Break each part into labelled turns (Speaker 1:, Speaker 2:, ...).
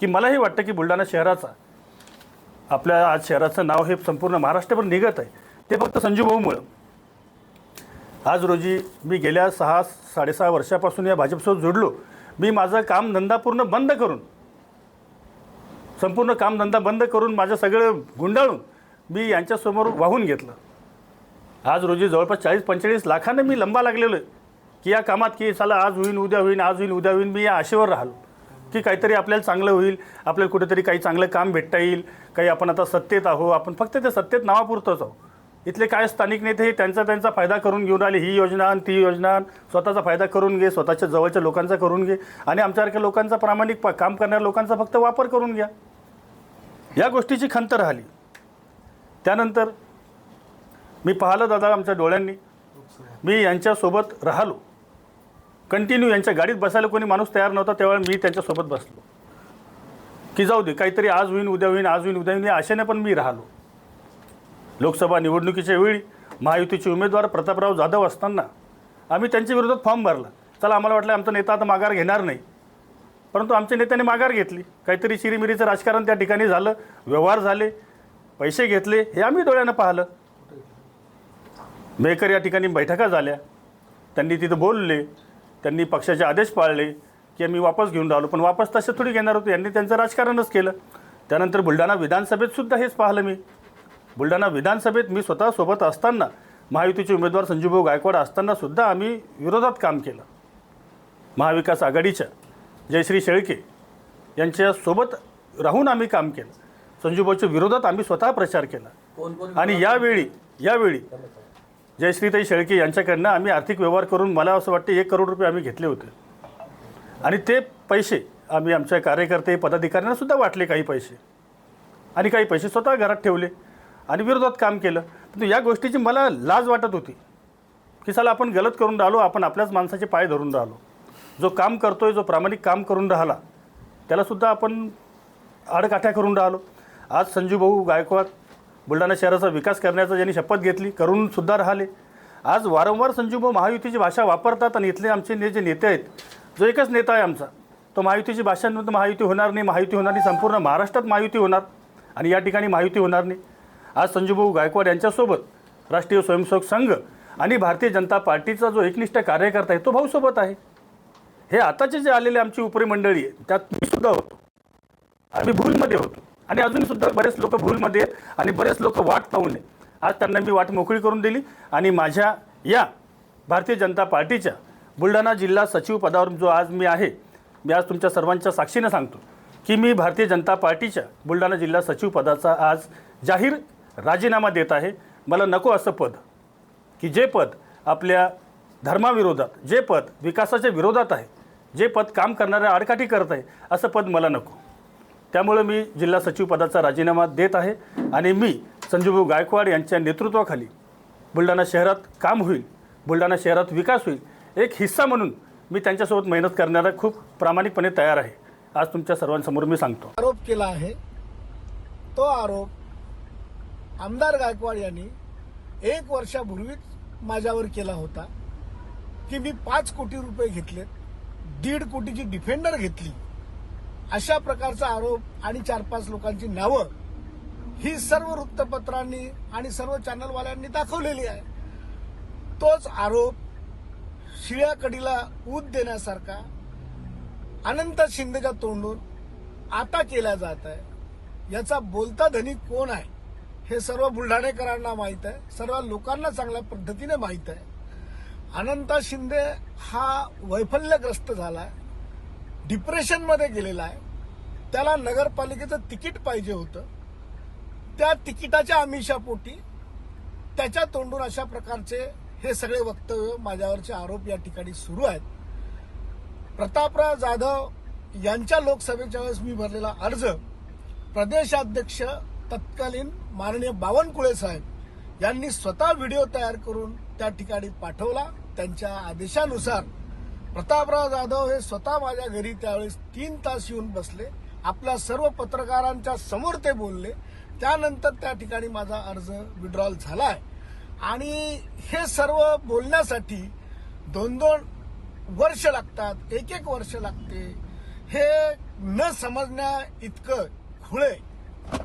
Speaker 1: की मलाही वाटतं की बुलढाणा शहराचा आपल्या आज शहराचं नाव हे संपूर्ण महाराष्ट्रभर निघत आहे. ते फक्त संजूभाऊमुळं आज रोजी मी गेल्या सहा साडेसहा वर्षापासून या भाजपसोबत जोडलो. मी माझं कामधंदा पूर्ण बंद करून संपूर्ण कामधंदा बंद करून माझं सगळं गुंडाळून मी यांच्यासमोर वाहून घेतलं. आज रोजी जवळपास चाळीस पंचेचाळीस लाखानं मी लंबा लागलेलो आहे की या कामात की चला आज होईन उद्या होईन आज होईन उद्या होईन मी या आशेवर राहिलो. की काहीतरी आपल्याला चांगलं होईल आपल्याला कुठेतरी काही चांगलं काम भेटता येईल काही आपण आता सत्तेत आहो आपण फक्त त्या सत्तेत नावापुरतंच आहो इथले काय स्थानिक नेते हे त्यांचा त्यांचा फायदा करून घेऊन आले ही योजना आणि ती योजना आणि स्वतःचा फायदा करून घे स्वतःच्या जवळच्या लोकांचा करून घे आणि आमच्यासारख्या लोकांचा प्रामाणिक काम करणाऱ्या लोकांचा फक्त वापर करून घ्या. या गोष्टीची खंत राहिली. त्यानंतर मी पाहिलं दादा आमच्या डोळ्यांनी. मी यांच्यासोबत राहिलो. कंटिन्यू यांच्या गाडीत बसायला कोणी माणूस तयार नव्हता तेव्हा मी त्यांच्यासोबत बसलो. की जाऊ दे काहीतरी आज होईन उद्या होईन आज होईन उद्या होईन या आशेने पण मी राहिलो. लोकसभा निवडणुकीच्या वेळी महायुतीचे उमेदवार प्रतापराव जाधव असताना आम्ही त्यांच्या विरोधात फॉर्म भरला. चला आम्हाला वाटलं आमचा नेता आता माघार घेणार नाही. परंतु आमच्या नेत्याने माघार घेतली. काहीतरी चिरीमिरीचं राजकारण त्या ठिकाणी झालं व्यवहार झाले पैसे घेतले हे आम्ही डोळ्यानं पाहिलं. मेकर या ठिकाणी बैठका झाल्या. त्यांनी तिथं बोलले त्यांनी पक्षाचे आदेश पाळले की आम्ही वापस घेऊन राहिलो. पण वापस तसे थोडी घेणार होते. यांनी त्यांचं राजकारणच केलं. त्यानंतर बुलढाणा विधानसभेत सुद्धा हेच पाहिलं मी बुलढाणा विधानसभेत मी स्वतः सोबत असताना महायुतीचे उमेदवार संजूभाऊ गायकवाड असताना सुद्धा आम्ही विरोधात काम केलं. महाविकास आघाडीच्या जयश्री शेळके यांच्यासोबत राहून आम्ही काम केलं. संजूभाऊच्या विरोधात आम्ही स्वतः प्रचार केला. आणि यावेळी यावेळी जयश्रीताई शेळके यांच्याकडनं आम्ही आर्थिक व्यवहार करून मला असं वाटतं एक करोड रुपये आम्ही घेतले होते. आणि ते पैसे आम्ही आमच्या कार्यकर्ते पदाधिकाऱ्यांना सुद्धा वाटले काही पैसे. आणि काही पैसे स्वतः घरात ठेवले आणि विरोधात काम केलं. पण या गोष्टीची मला लाज वाटत होती की चला आपण गलत करून राहिलो आपण आपल्याच माणसाचे पाय धरून राहिलो. जो काम करतोय जो प्रामाणिक काम करून राहिला त्यालासुद्धा आपण आडकाठ्या करून राहिलो. आज संजूभाऊ गायकवाड बुलढाणा शहराचा विकास करण्याचा ज्यांनी शपथ घेतली करून सुद्धा राहिले. आज वारंवार संजूभाऊ महायुतीची भाषा वापरतात आणि इथले आमचे ने जे नेते आहेत जो एकच नेता आहे आमचा तो महायुतीची भाषांमध्ये महायुती होणार नाही महायुती होणार नाही संपूर्ण महाराष्ट्रात महायुती होणार आणि या ठिकाणी महायुती होणार नाही. आज संजूभाऊ गायकवाड यांच्यासोबत राष्ट्रीय स्वयंसेवक संघ आणि भारतीय जनता पार्टीचा जो एकनिष्ठ कार्यकर्ता आहे तो भाऊसोबत आहे. हे आताचे जे आलेले आमची उपरी मंडळी आहे त्यात मी सुद्धा होतो. आम्ही भूलमध्ये होतो. आणि अजून सुद्धा बरेच लोक भूलमध्ये आणि बरेच लोक वाट पाहून आहे आज त्यांना मी वाट मोकळी करून दिली आणि माझ्या या भारतीय जनता पार्टीच्या बुलढाणा जिल्हा सचिव पदावर जो आज मी आहे मी आज तुमच्या सर्वांच्या साक्षीनं सांगतो की मी भारतीय जनता पार्टीच्या बुलढाणा जिल्हा सचिव पदाचा आज जाहीर राजीनामा देत आहे. मला नको असं पद की जे पद आपल्या धर्माविरोधात जे पद विकासाच्या विरोधात आहे जे पद काम करणाऱ्या आडकाठी करत आहे असं पद मला नको. त्यामुळं मी जिल्हा सचिव पदाचा राजीनामा देत आहे आणि मी संजूभाऊ गायकवाड यांच्या नेतृत्वाखाली बुलढाणा शहरात काम होईल बुलढाणा शहरात विकास होईल एक हिस्सा म्हणून मी त्यांच्यासोबत मेहनत करण्याला खूप प्रामाणिकपणे तयार आहे. आज तुमच्या सर्वांसमोर मी सांगतो.
Speaker 2: आरोप केला आहे. तो आरोप आमदार गायकवाड यांनी एक वर्षापूर्वीच माझ्यावर केला होता की मी पाच कोटी रुपये घेतले दीड कोटीची डिफेंडर घेतली. अशा प्रकारचा आरोप आणि चार पाच लोकांची नावं ही सर्व वृत्तपत्रांनी आणि सर्व चॅनलवाल्यांनी दाखवलेली आहे. तोच आरोप शिळ्या कडीला ऊत देण्यासारखा अनंत शिंदेच्या तोंडून आता केला जात आहे. याचा बोलता धनी कोण आहे? हे सर्व बुलढाणेकरांना माहीत आहे. सर्व लोकांना चांगल्या पद्धतीने माहीत आहे. अनंता शिंदे हा वैफल्यग्रस्त झाला आहे डिप्रेशनमध्ये गेलेला आहे. त्याला नगरपालिकेचं तिकीट पाहिजे होतं. त्या तिकिटाच्या आमिषापोटी त्याच्या तोंडून अशा प्रकारचे हे सगळे वक्तव्य माझ्यावरचे आरोप या ठिकाणी सुरू आहेत. प्रतापराव जाधव यांच्या लोकसभेच्या वेळेस मी भरलेला अर्ज प्रदेशाध्यक्ष तत्कालीन माननीय बावनकुळे साहेब यांनी स्वतः व्हिडिओ तयार करून त्या ठिकाणी पाठवला. त्यांच्या आदेशानुसार प्रतापराव जाधव हे स्वतः माझ्या घरी त्यावेळेस तीन तास येऊन बसले. आपल्या सर्व पत्रकारांच्या समोर ते बोलले. त्यानंतर त्या ठिकाणी माझा अर्ज विड्रॉल झालाय. आणि हे सर्व बोलण्यासाठी दोन दोन वर्ष लागतात. एक एक वर्ष लागते. हे न समजण्या इतकं खुळे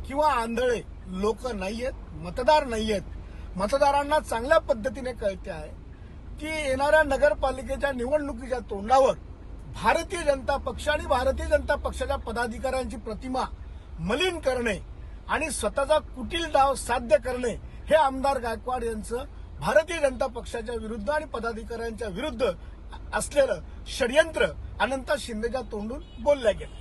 Speaker 2: किंवा आंधळे लोक नाहीयेत मतदार नाहीयेत. मतदारांना चांगल्या पद्धतीने कळते आहे. की येणाऱ्या नगरपालिकेच्या निवडणुकीच्या तोंडावर भारतीय जनता पक्ष आणि भारतीय जनता पक्षाच्या पदाधिकाऱ्यांची प्रतिमा मलिन करणे आणि स्वतःचा कुटील डाव साध्य करणे हे आमदार गायकवाड यांचं भारतीय जनता पक्षाच्या विरुद्ध आणि पदाधिकाऱ्यांच्या विरुद्ध असलेलं षडयंत्र अनंत शिंदेच्या तोंडून बोलल्या गेलं.